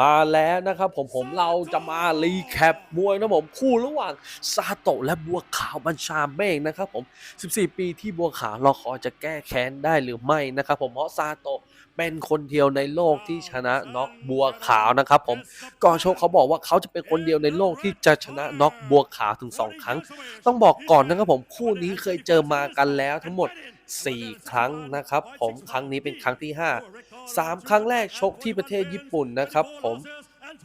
มาแล้วนะครับผมผมเราจะมารีแคปมวยนะผมคู่ระหว่างซาโตะและบัวขาวบัญชาเมฆนะครับผม 14 ปีที่บัวขาวรอคอยจะแก้แค้นได้หรือไม่นะครับผมเพราะซาโตะเป็นคนเดียวในโลกที่ชนะน็อกบัวขาวนะครับผมก่อนโชคเขาบอกว่าเขาจะเป็นคนเดียวในโลกที่จะชนะน็อกบัวขาวถึง 2 ครั้ง ต้องบอกก่อนนะครับผมคู่นี้เคยเจอมากันแล้วทั้งหมด 4 ครั้งนะครับผมครั้งนี้เป็นครั้งที่ 5 3 ครั้งแรกชกที่ประเทศญี่ปุ่นนะครับผม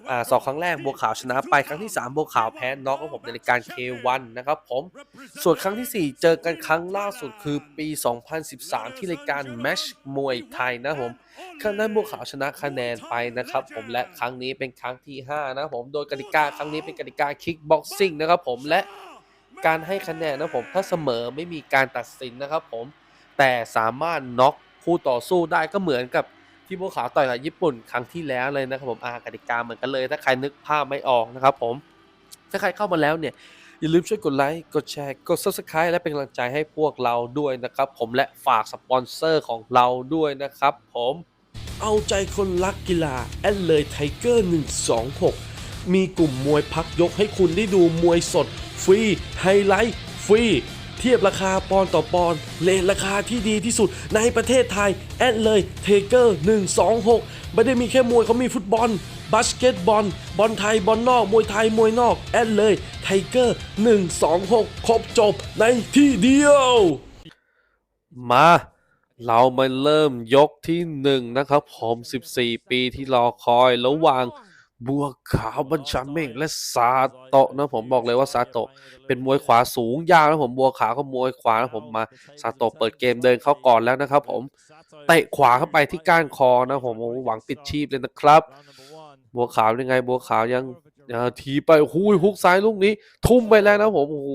อ่าสองครั้งแรกบัวขาวชนะไปครั้งที่ 3 บัวขาวแพ้น็อกครับผมในรายการ K1 นะครับผมส่วนครั้งทีสี่ 4 เจอกันครั้งล่าสุดคือปี 2013 ที่รายการแมชมวยไทยนะผมครั้งนั้นบัวขาวชนะคะแนนไปนะครับผมและครั้งนี้เป็นครั้งที่ 5 นะผมโดยกติกาครั้งนี้เป็นกติกาคิกบ็อกซิ่งนะครับผมและการให้คะแนนนะผมถ้าเสมอไม่มีการตัดสินนะครับผมแต่สามารถน็อกคู่ต่อสู้ได้ก็เหมือนกับ ที่บัวขาวต่อยกับญี่ปุ่นครั้งที่แล้วเลยนะครับผมอากติกาเหมือนกันเลยถ้าใครนึกภาพไม่ออกนะครับผมถ้าใครเข้ามาแล้วเนี่ยอย่าลืมช่วยกดไลค์กดแชร์กด subscribe และเป็นกำลังใจให้พวกเราด้วยนะครับผมและฝากสปอนเซอร์ของเราด้วยนะครับผมเอาใจคนรักกีฬาแอดเลยไทเกอร์126 มีกลุ่มมวยพักยกให้คุณได้ดูมวยสด ฟรี ไฮไลท์ ฟรี เทียบราคาปอนต่อปอนเลทราคาที่ดีที่สุดในประเทศไทย แอดเลยเทเกอร์126 ไม่ได้มีแค่มวยเขามีฟุตบอลบาสเกตบอล บอลไทย บอลนอก มวยไทย มวยนอก แอดเลย ไทเกอร์ 126 ครบจบในที่เดียว มา เรามาเริ่มยกที่หนึ่งนะครับผม 14 ปีที่รอคอยระหว่าง บัวขาวบัญชาเมฆและซาโตะนะผมบอกเลยว่าซาโตะเป็นมวยขวาสูงยาวนะผมบัวขาวก็มวยขวานะผมมาซาโตะเปิดเกมเดินเข้าก่อนแล้วนะครับ ผมเตะขวาเข้าไปที่ก้านคอนะผมโอ้โหหวังปิดชีพเลยนะครับ บัวขาวยังไง บัวขาวยังทีไปโอ้โหฮุกซ้ายลูกนี้ ทุ่มไปแล้วนะผมโอ้โห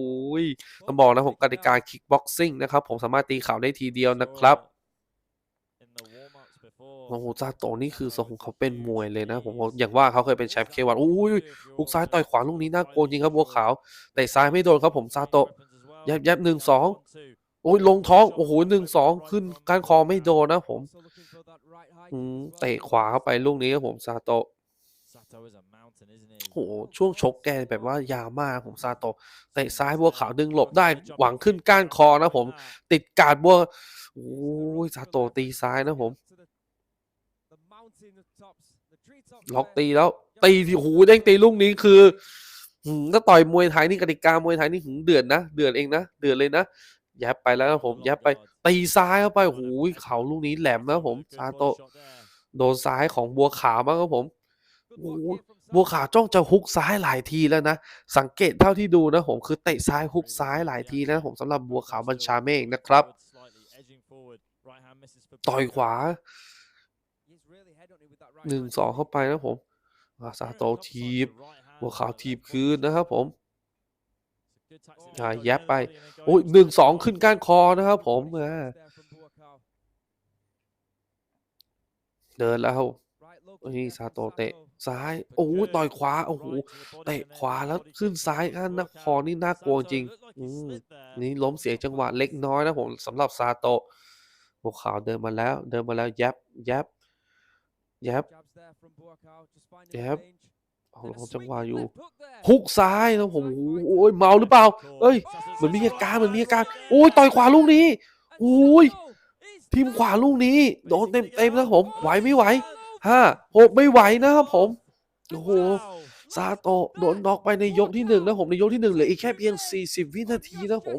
ต้องบอกนะผมกติกาคิกบ็อกซิ่งนะครับ ผมสามารถตีเข่าได้ทีเดียวนะครับ โอ้โหซาโตะนี่คือทรงของเขาเป็นมวยเลยนะ ผมบอกอย่างว่าเขาเคยเป็นแชมป์เควันอุ้ยฮุกซ้ายต่อยขวาลูกนี้น่ากลัวจริงครับบัวขาวแต่ซ้ายไม่โดนครับผมซาโตะยับยับหนึ่งสองโอ้ยลงท้องโอ้โหหนึ่งสองขึ้นก้านคอไม่โดนนะผมอืมเตะขวาเข้าไปลูกนี้ครับผมซาโตะโอ้โหช่วงชกแกแบบว่ายาวมากผมซาโตะเตะซ้ายบัวขาวดึงหลบได้หวังขึ้นก้านคอนะผม ติดการดบัวโอ้ยซาโตะตีซ้ายนะผม ล็อกตีแล้ว ตีที่หูเด้งตีลูกนี้คือหืมถ้าต่อยมวยไทยนี่กติกามวยไทยนี่หึงเดือดนะเดือดเองนะเดือดเลยนะยับไปแล้วนะผมยับไปตีซ้ายเข้าไปหูยเข่าลูกนี้แหลมนะผมซาโตะโดนซ้ายของบัวขาวมากครับผมโอ้โหบัวขาวจ้องจะฮุกซ้ายหลายทีแล้วนะ สังเกตเท่าที่ดูนะผมคือเตะซ้ายฮุกซ้ายหลายทีแล้วนะผมสำหรับบัวขาวบัญชาเมฆนะครับ ต่อยขวา หนึ่งสองเข้าไปนะผมอาซาโตะทีบบัวขาวทีบคืนนะครับผมอ่าแยบไป โอ้ยหนึ่งสองขึ้นก้านคอนะครับผมอ่าเดินแล้วนี่ซาโตะเตะซ้าย โอ้ยต่อยขวา โอ้โห เตะขวาแล้วขึ้นซ้ายก้านหน้าคอนี่น่ากลัวจริง อืมนี่ล้มเสียจังหวะเล็กน้อยนะผมสำหรับซาโตะบัวขาวเดินมาแล้ว เดินมาแล้วแยบแยบ แยบแยบเอาลองจังหวะอยู่ฮุกซ้ายนะผมโอ้โหโอ้ยเมาหรือเปล่า เอ้ยเหมือนมีอาการเหมือนมีอาการโอ้ยต่อยขวาลูกนี้โอ้ยทีมขวาลูกนี้โดนเต็มเต็มๆนะผมไหวไม่ไหวห้าหกไม่ไหวนะครับผมโอ้โหซาโตะโดนน็อกไปในยกที่หนึ่งนะผมในยกที่หนึ่งเหลืออีกแค่เพียง 40 วินาทีนะผม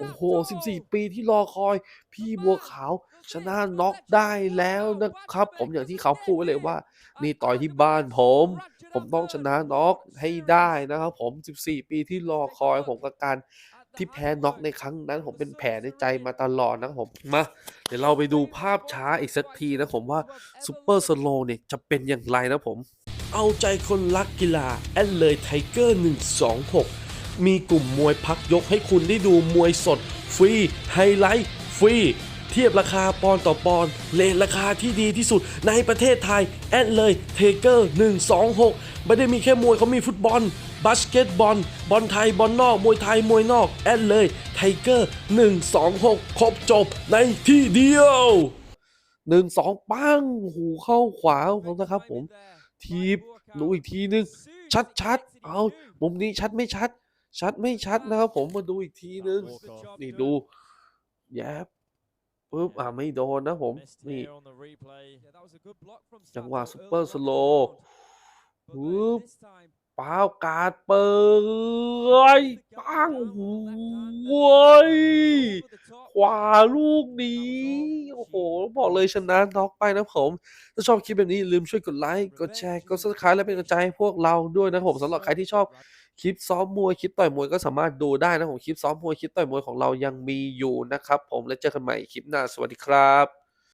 โอ้โห 14 ปีที่รอคอยพี่บัวขาว ชนะน็อกได้แล้วนะครับ ผมอย่างที่เขาพูดไว้เลยว่า นี่ต่อยที่บ้านผม ผมต้องชนะน็อกให้ได้นะครับผม 14 ปีที่รอคอยผมกับการที่แพ้น็อกในครั้งนั้น ผมเป็นแผลในใจมาตลอดนะครับผมมาเดี๋ยวเราไปดูภาพช้าอีกสักทีนะผมว่าซูเปอร์สโลว์เนี่ยจะเป็นอย่างไรนะผม เอาใจคนรักกีฬาแอดเลยไทเกอร์126 มีกลุ่มมวยพักยกให้คุณได้ดูมวยสด ฟรี ไฮไลท์ ฟรี เทียบราคาปอนต่อปอนเลทราคาที่ดีที่สุดในประเทศไทย แอดเลยเทเกอร์ 126 ไม่ได้มีแค่มวยเขามีฟุตบอลบาสเกตบอล บอลไทย บอลนอก มวยไทย มวยนอก แอดเลยไทเกอร์ 126 ครบจบในที่เดียวหนึ่งสองปัง หูเข้าขวาของนะครับผม ทีบดูอีกทีนึง ชัดๆเอา มุมนี้ชัดไม่ชัด ชัดไม่ชัดนะครับผมมาดูอีกทีนึง นี่ดู แยบปุ๊บอ่าไม่โดนนะผม นี่จังหวะซุปเปอร์สโลว์ปุ๊บเป้าวการ์ดเปิดปังโว้ยขวาลูกนี้ โอ้โห บอกเลยชนะน็อกไปนะผม ถ้าชอบคลิปแบบนี้อย่าลืมช่วยกดไลค์ กดแชร์ กด subscribe และเป็นกำลังใจให้พวกเราด้วยนะครับผมสำหรับใครที่ชอบ คลิปซ้อมมวยคลิปต่อยมวยก็สามารถดูได้นะผมคลิปซ้อมมวยคลิปต่อยมวยของเรายังมีอยู่นะครับ ผมแล้วเจอกันใหม่คลิปหน้าสวัสดีครับ